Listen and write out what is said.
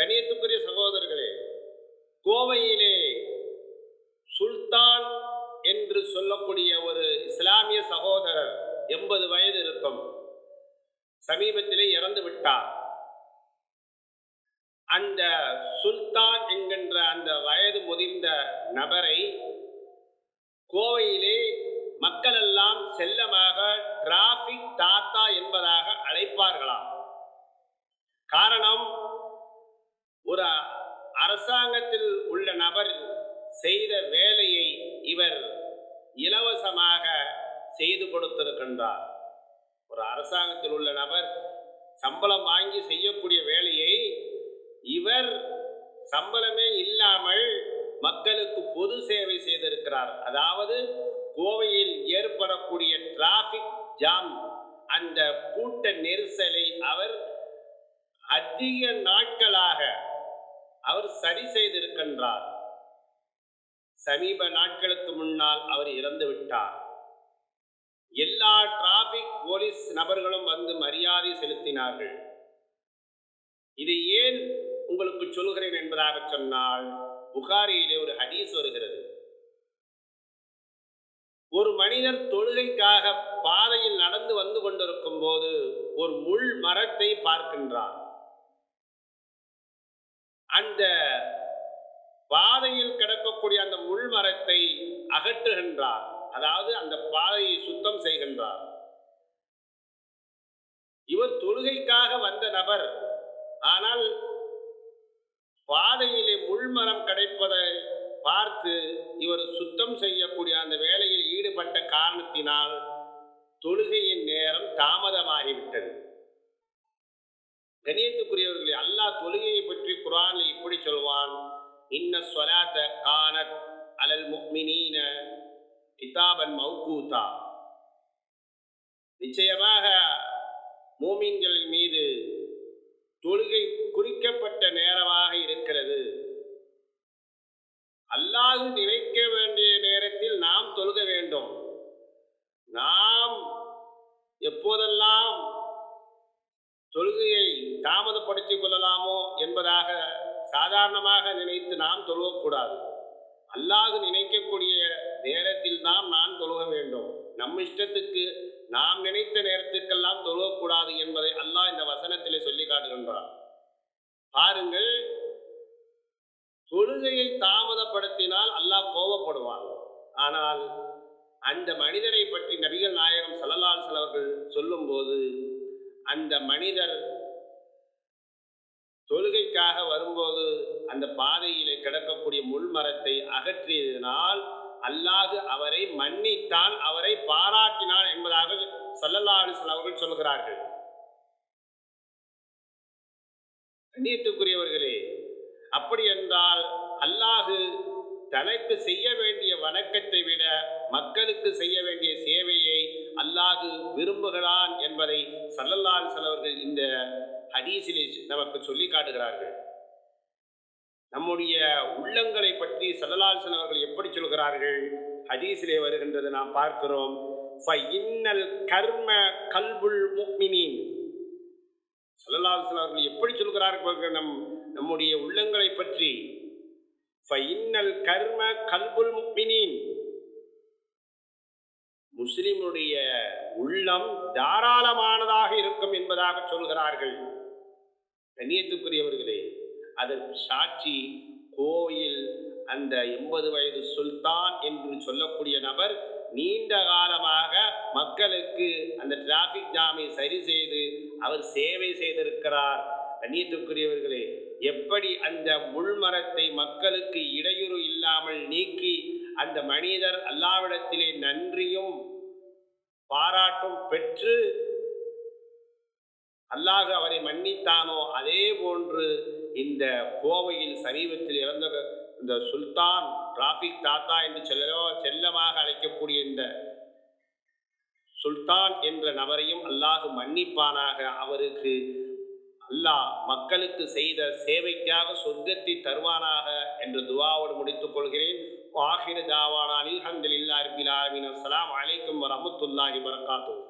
கணியத்துக்குரிய சகோதரர்களே கோவையிலே சுல்தான் என்று சொல்லக்கூடிய ஒரு இஸ்லாமிய சகோதரர் எண்பது வயது இருக்கும். சமீபத்திலே இறந்து விட்டார். அந்த சுல்தான் என்கின்ற அந்த வயது முதிர்ந்த நபரை கோவையிலே மக்கள் எல்லாம் செல்லமாக டிராபிக் தாக்க என்பதாக அழைப்பார்களாம் காரணம் ஒரு அரசாங்கத்தில் உள்ள நபர் செய்த வேலையை இவர் இலவசமாக செய்து கொடுத்திருக்கின்றார். ஒரு அரசாங்கத்தில் உள்ள நபர் சம்பளம் வாங்கி செய்யக்கூடிய வேலையை இவர் சம்பளமே இல்லாமல் மக்களுக்கு பொது சேவை செய்திருக்கிறார். அதாவது கோவையில் ஏற்படக்கூடிய டிராபிக் ஜாம் அந்த கூட்ட நெரிசலை அவர் அதிக நாட்களாக அவர் சரி செய்திருக்கின்றார். சமீப நாட்களுக்கு முன்னால் அவர் இறந்து விட்டார். எல்லா டிராபிக் போலீஸ் நபர்களும் வந்து மரியாதை செலுத்தினார்கள். இதை ஏன் உங்களுக்கு சொல்கிறேன் என்பதாக சொன்னால் புகாரியிலே ஒரு ஹதீஸ் வருகிறது. ஒரு மனிதர் தொழுகைக்காக பாதையில் நடந்து வந்து கொண்டிருக்கும் போது ஒரு முள் மரத்தை பார்க்கின்றார். அந்த பாதையில் கிடக்கக்கூடிய அந்த உள்மரத்தை அகற்றுகின்றார். அதாவது அந்த பாதையை சுத்தம் செய்கின்றார். இவர் தொழுகைக்காக வந்த நபர். ஆனால் பாதையிலே முள்மரம் கிடைப்பதை பார்த்து இவர் சுத்தம் செய்யக்கூடிய அந்த வேலையில் ஈடுபட்ட காரணத்தினால் தொழுகையின் நேரம் தாமதமாகிவிட்டது. கணியத்துக்குரியவர்களே அல்லாஹ் தொழுகையை பற்றி குரான் இப்படி சொல்வான். இன்ன ஸ்வலாத்த கானத் அலல் முக்மினீன கிதாபன் மௌகூதா. நிச்சயமாக மூமீன்களின் மீது தொழுகை குறிக்கப்பட்ட நேரமாக இருக்கிறது. அல்லாது நினைக்க வேண்டிய நேரத்தில் நாம் தொழுக வேண்டும். நாம் எப்போதெல்லாம் தொழுகையை தாமதப்படுத்திக் கொள்ளலாமோ என்பதாக சாதாரணமாக நினைத்து நாம் தொழுவக்கூடாது அல்லாஹ் நினைக்கக்கூடிய நேரத்தில் தான் நான் தொழுக வேண்டும். நம் இஷ்டத்துக்கு நாம் நினைத்த நேரத்துக்கெல்லாம் தொழுவக்கூடாது என்பதை அல்லாஹ் இந்த வசனத்திலே சொல்லி காட்டுகின்றான். பாருங்கள் தொழுகையை தாமதப்படுத்தினால் அல்லாஹ் கோபப்படுவான். ஆனால் அந்த மனிதரை பற்றி நபிகள் நாயகம் சல்லல்லால் சொல்லும் சொல்லும்போது அந்த மனிதர் தொழுகைக்காக வரும்போது அந்த பாதையிலே கிடக்கக்கூடிய முள்மரத்தை அகற்றியதனால் அல்லாது அவரை மன்னித்தான் அவரை பாராட்டினான் என்பதாக சல்லல்லா அலிஸ்லாம் அவர்கள் சொல்கிறார்கள். கண்ணியத்துக்குரியவர்களே அப்படி என்றால் அல்லாஹு தனக்கு செய்ய வேண்டிய வணக்கத்தை விட மக்களுக்கு செய்ய வேண்டிய சேவையை அல்லாஹு விரும்புகிறான் என்பதை சல்லல்லாறு சிலவர்கள் இந்த ஹதீஸிலே நமக்கு சொல்லி காட்டுகிறார்கள். நம்முடைய உள்ளங்களை பற்றி சல்லல்லாஹு அவர்கள் எப்படி சொல்கிறார்கள்? ஹதீஸிலே வருகின்றது நாம் பார்க்கிறோம். இன்னல் கர்ம கல்புல் முக்மினின். சல்லல்லாஹு அவர்கள் எப்படி சொல்கிறார்கள் நம் நம்முடைய உள்ளங்களை பற்றி. ஃபைன்னல் கர்ம கல்புல் முக்மினின். முஸ்லிமுடைய உள்ளம் தாராளமானதாக இருக்கும் என்பதாக சொல்கிறார்கள். கண்ணியத்துக்குரியவர்களே அதற்கு சாட்சி கோயில் அந்த எண்பது வயது சுல்தான் என்று சொல்லக்கூடிய நபர் நீண்ட காலமாக மக்களுக்கு அந்த டிராபிக் ஜாமை சரி செய்து அவர் சேவை செய்திருக்கிறார். கண்ணியத்துக்குரியவர்களே எப்படி அந்த முள்மரத்தை மக்களுக்கு இடையூறு இல்லாமல் நீக்கி அந்த மனிதர் அல்லாவிடத்திலே நன்றியும் பாராட்டும் பெற்று அல்லாஹ் அவரை மன்னித்தானோ? அதே போன்று இந்த கோவையில் சமீபத்தில் இறந்த இந்த சுல்தான் டிராபிக் தாத்தா என்று செல்லோ செல்லமாக அழைக்கக்கூடிய இந்த சுல்தான் என்ற நபரையும் அல்லாஹ் மன்னிப்பானாக. அவருக்கு அல்லாஹ் மக்களுக்கு செய்த சேவைக்காக சொர்க்கத்தை தருவானாக என்று துவாவோடு முடித்துக் கொள்கிறேன். ஆஹிர தாவானா அல்ஹம்துலில்லாஹி ரப்பில் ஆலமீன். அஸ்லாம் அலைக்கும் வரமத்துல்லாஹி வபரகாத்துஹு.